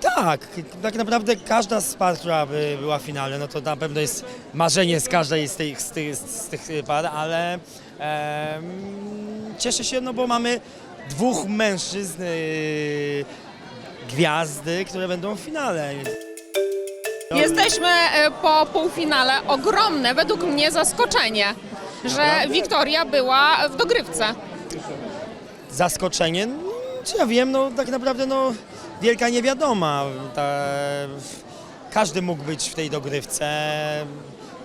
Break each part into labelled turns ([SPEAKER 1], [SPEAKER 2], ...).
[SPEAKER 1] Tak, tak naprawdę każda z par, która by była w finale, no to na pewno jest marzenie z każdej z tych, z tych, z tych par, ale em, cieszę się, no bo mamy dwóch mężczyzn, yy, gwiazdy, które będą w finale.
[SPEAKER 2] Jesteśmy e, po półfinale. Ogromne, według mnie, zaskoczenie, że Wiktoria była w dogrywce.
[SPEAKER 1] Zaskoczenie, no, czy ja wiem, no tak naprawdę no wielka niewiadoma. Ta, każdy mógł być w tej dogrywce.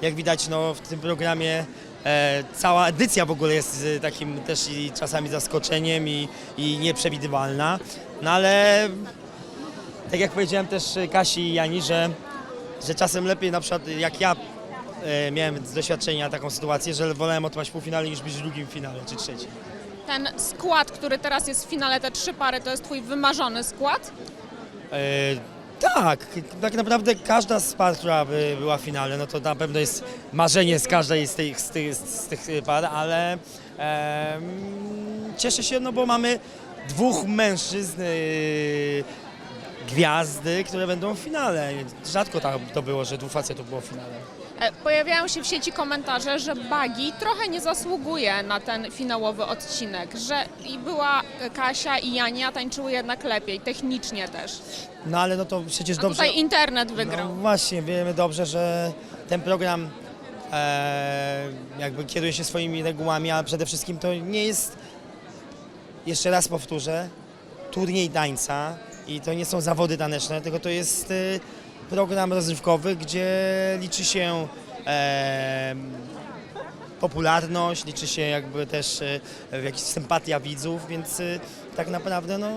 [SPEAKER 1] Jak widać no, w tym programie e, cała edycja w ogóle jest e, takim też i czasami zaskoczeniem i, i nieprzewidywalna. No ale tak jak powiedziałem też Kasi i Jani, że, że czasem lepiej na przykład jak ja e, miałem z doświadczenia taką sytuację, że wolałem otrzymać półfinale niż być w drugim finale czy trzecim.
[SPEAKER 2] Ten skład, który teraz jest w finale, te trzy pary, to jest twój wymarzony skład?
[SPEAKER 1] E, tak, tak naprawdę każda z par, która by była w finale, no to na pewno jest marzenie z każdej z tych, z tych, z tych par, ale em, cieszę się, no bo mamy dwóch mężczyzn, yy, gwiazdy, które będą w finale. Rzadko tak to było, że dwóch facetów było w finale.
[SPEAKER 2] E, Pojawiają się w sieci komentarze, że Bagi trochę nie zasługuje na ten finałowy odcinek, że i była Kasia i Jania tańczyły jednak lepiej, technicznie też.
[SPEAKER 1] No ale no to przecież dobrze...
[SPEAKER 2] tutaj internet wygrał.
[SPEAKER 1] No właśnie, wiemy dobrze, że ten program e, jakby kieruje się swoimi regułami, ale przede wszystkim to nie jest, jeszcze raz powtórzę, turniej tańca i to nie są zawody taneczne, tylko to jest e, program rozrywkowy, gdzie liczy się e, popularność, liczy się jakby też e, jakaś sympatia widzów, więc e, tak naprawdę no,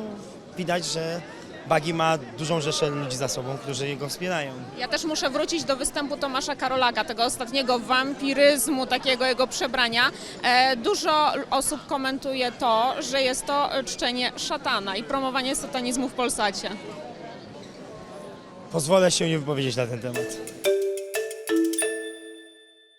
[SPEAKER 1] widać, że Bagi ma dużą rzeszę ludzi za sobą, którzy go wspierają.
[SPEAKER 2] Ja też muszę wrócić do występu Tomasza Karolaka, tego ostatniego wampiryzmu, takiego jego przebrania. E, dużo osób komentuje to, że jest to czczenie szatana i promowanie satanizmu w Polsacie.
[SPEAKER 1] Pozwolę się nie wypowiedzieć na ten temat.